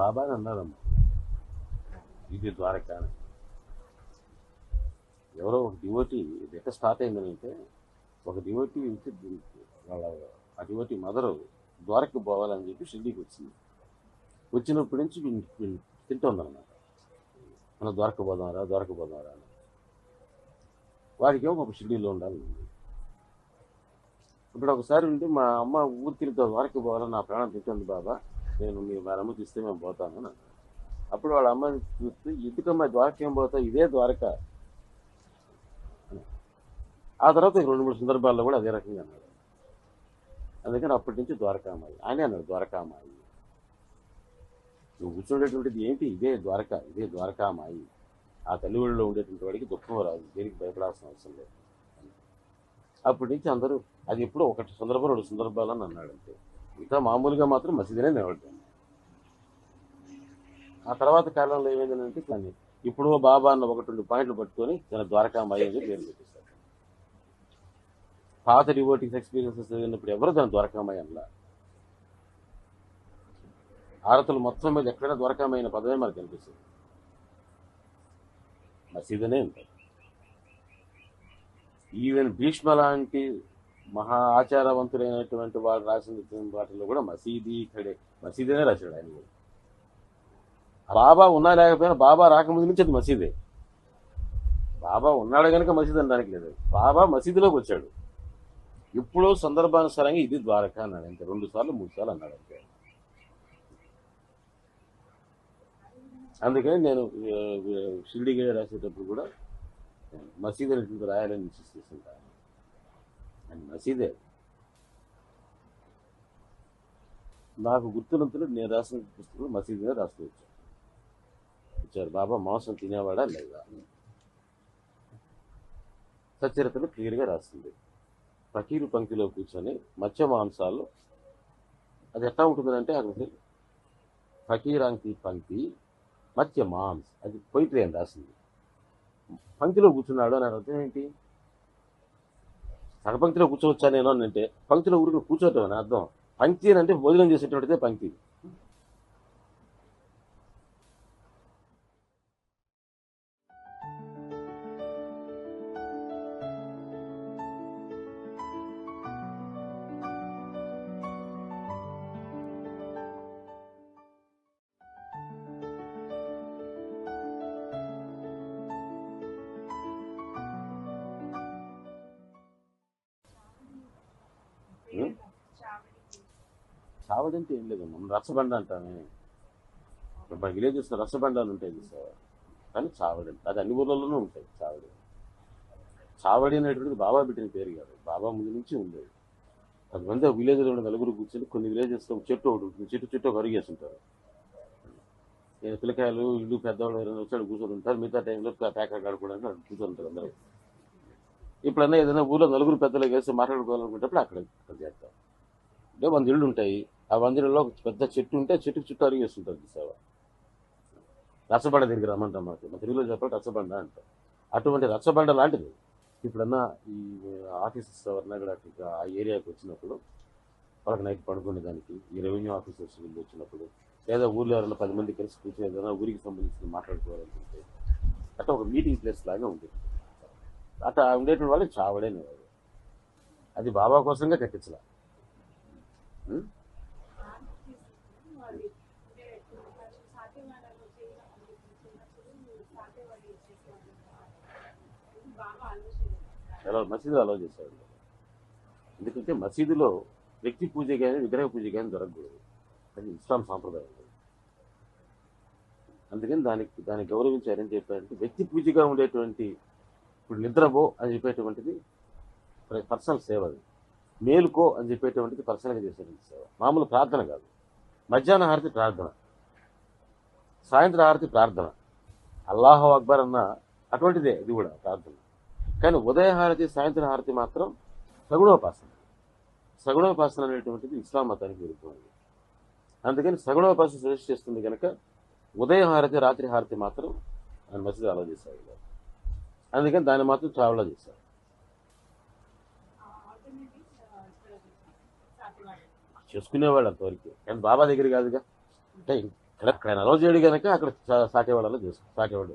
బాబా అని అన్నారమ్మ ఇది ద్వారకా అని ఎవరో ఒక డివోటీ ఇది ఎక్కడ స్టార్ట్ అయిందనంటే ఒక డివోటీ వాళ్ళ ఆ డివోటీ మదర్ ద్వారకకు పోవాలని చెప్పి షిర్డీకి వచ్చింది. వచ్చినప్పటి నుంచి తింటుందన్నమాట. మనం ద్వారక పోదాంరా ద్వారక పోదాంరా అని. వాడికేమో ఒక షిర్డీలో ఉండాలి. ఇప్పుడు ఒకసారి ఉంటే మా అమ్మ ఊరికి వెళ్తే ద్వారక పోవాలని నా ప్రాణం తింటుంది బాబా. నేను మీ మా తీస్తే మేము పోతాను అని అప్పుడు వాళ్ళ అమ్మని చూస్తే ఇదికమ్మ ద్వారక ఏం పోతావు? ఇదే ద్వారక. ఆ తర్వాత రెండు మూడు సందర్భాల్లో కూడా అదే రకంగా అన్నాడు. అందుకని అప్పటి నుంచి ద్వారకామాయి. అని అన్నాడు ద్వారకామాయి. నువ్వు కూర్చుండేటువంటిది ఏంటి? ఇదే ద్వారక ఇదే ద్వారకామాయి. ఆ తల్లి ఉండేటువంటి వాడికి దుఃఖం రాదు దేనికి భయపడాల్సిన అవసరం లేదు. అప్పటి నుంచి అందరూ అది ఎప్పుడో ఒకటి సందర్భం రెండు సందర్భాలని అని అన్నాడు ఇంకా మామూలుగా మాత్రం మసీదునే నిలబడ్డాను. ఆ తర్వాత కాలంలో ఏమైందంటే కానీ ఇప్పుడు బాబా అన్న ఒకటి రెండు పాయింట్లు పట్టుకొని తన ద్వారకామాయి అని పేరు పెట్టేశారు పాత డివోటిక్స్ ఎక్స్పీరియన్సెస్ చదివినప్పుడు ఎవరు తన ద్వారకామాయి అనలా? ఆరతులు మొత్తం మీద ఎక్కడైనా ద్వారకామైన పదమే మనకు కనిపిస్తుంది. మసీదునే ఉంటుంది ఈవెన్ భీష్మ లాంటి మహా ఆచారవంతుడైనటువంటి వాడు రాసిన వాటిలో కూడా మసీదీ ఇక్కడే. మసీదేనే రాశాడు ఆయన కూడా. బాబా ఉన్నా లేకపోయినా బాబా రాకముందు నుంచి అది మసీదే. బాబా ఉన్నాడు కనుక మసీదు అనడానికి లేదు. బాబా మసీదులోకి వచ్చాడు. ఎప్పుడో సందర్భానుసారంగా ఇది ద్వారకా అన్నాడు అంతే. రెండు సార్లు మూడు సార్లు అన్నాడు అంతే. అందుకని నేను ఆ, షిరిడిగా రాసేటప్పుడు కూడా మసీదు అనేటువంటి రాయాలని నిశ్చయిస్తుంటాను. అని మసీదే నాకు గుర్తున్నంతలో నేను రాసిన పుస్తకం మసీదునే రాస్తూ వచ్చాను వచ్చారు బాబా మాంసం తినేవాడా లేదా? సచరితలు క్లియర్గా రాస్తుంది ఫకీరు పంక్తిలో కూర్చొని మత్స్య మాంసాలు అది ఎట్లా ఉంటుందంటే అక్కడ ఫకీరాంకి పంక్తి మత్స్య మాంస్ అది పొయిట్రీ అని రాసింది. పంక్తిలో కూర్చున్నాడు అని అర్థం ఏంటి? సగపంక్తిలో కూర్చోవచ్చా నేను అంటే పంక్తిలో ఊరికి కూర్చోవటం అని అర్థం. పంక్తి అని అంటే భోజనం చేసేటువంటిదే పంక్తి. చావడి అంటే ఏం లేదు. మనం రచ్చబండ అంటామే. ఇప్పుడు మన విలేజెస్లో రచ్చబండాలు ఉంటాయి చూసావా కానీ చావడి అది అన్ని ఊర్లలోనూ ఉంటాయి చావడి. చావడి అనేటువంటిది బాబా పెట్టిన పేరు కాదు. బాబా ముందు నుంచి ఉండేది. అది మంది ఆ విలేజ్లో ఉన్న నలుగురు కూర్చొని కొన్ని విలేజెస్లో చెట్టు ఒకటి ఉంటుంది. చెట్టు చెట్టు ఒక ఉంటారు నేను పిల్లకాయలు ఇల్లు పెద్దవాళ్ళు ఎవరైనా వచ్చాడు కూర్చొని ఉంటారు. మిగతా టైంలో ప్యాకెట్ ఆడుకోవడానికి అక్కడ కూర్చొని ఉంటారు అందరూ. ఇప్పుడన్నా ఏదైనా ఊళ్ళో నలుగురు పెద్దలు వేసి మాట్లాడుకోవాలనుకున్నప్పుడు అక్కడ అక్కడ చేస్తాం. అంటే వంద ఇళ్ళు ఉంటాయి. ఆ మందిరంలో ఒక పెద్ద చెట్టు ఉంటే చెట్టుకు చుట్టూ అరిగేస్తుంటారు చూసావా రచ్చబండ దగ్గర రమ్మంటాం మాకు. మా తెలుగులో చెప్పాలి రచ్చబండ అంటాం అటువంటి రచ్చబండ లాంటిది. ఇప్పుడన్నా ఈ ఆఫీసర్స్ ఎవరన్నా కూడా ఆ ఏరియాకి వచ్చినప్పుడు వాళ్ళకి నైట్ పడుకునే దానికి ఈ రెవెన్యూ ఆఫీసర్స్ వీళ్ళు వచ్చినప్పుడు లేదా ఊర్లో ఎవరైనా పది మంది కలిసి కూర్చొని ఏదైనా ఊరికి సంబంధించిన మాట్లాడుకోవాలనుకుంటే అట్లా ఒక మీటింగ్ ప్లేస్ లాగా ఉంటుంది. అట్లా ఉండేటువంటి వాళ్ళు చావడేనే అది బాబా కోసంగా కట్టించలా. ఎలా మసీదు అలౌ చేశాడు ఎందుకంటే మసీదులో వ్యక్తి పూజ కానీ విగ్రహ పూజ కానీ దొరకకూడదు అది ఇస్లాం సాంప్రదాయం. అందుకని దానికి దాన్ని గౌరవించారని చెప్పారంటే వ్యక్తి పూజగా ఉండేటువంటి ఇప్పుడు నిద్రపో అని చెప్పేటువంటిది పర్సనల్ సేవ అది. మేలుకో అని చెప్పేటువంటిది పర్సనల్గా చేసేటువంటి సేవ. మామూలు ప్రార్థన కాదు. మధ్యాహ్న హారతి ప్రార్థన. సాయంత్రం హారతి ప్రార్థన. అల్లాహో అక్బర్ అన్న అటువంటిదే ఇది కూడా ప్రార్థన. కానీ ఉదయ హారతి సాయంత్రం హారతి మాత్రం సగుణోపాసన. సగుణోపాసన అనేటువంటిది ఇస్లాం మతానికి విరుద్ధమైంది అందుకని సగుణోపాసన సజెస్ట్ చేస్తుంది కనుక ఉదయ హారతి రాత్రి హారతి మాత్రం ఆయన మసీదు అలా చేశారు. అందుకని దాన్ని మాత్రం ట్రావెల్లో చేశారు. చేసుకునేవాళ్ళు అంతవరకు. కానీ బాబా దగ్గర కాదుగా. అంటే ఇక్కడ ఇక్కడ అలౌ చేయడు కనుక అక్కడ సా- సాటేవాడలో చేసుకో సాటేవాడు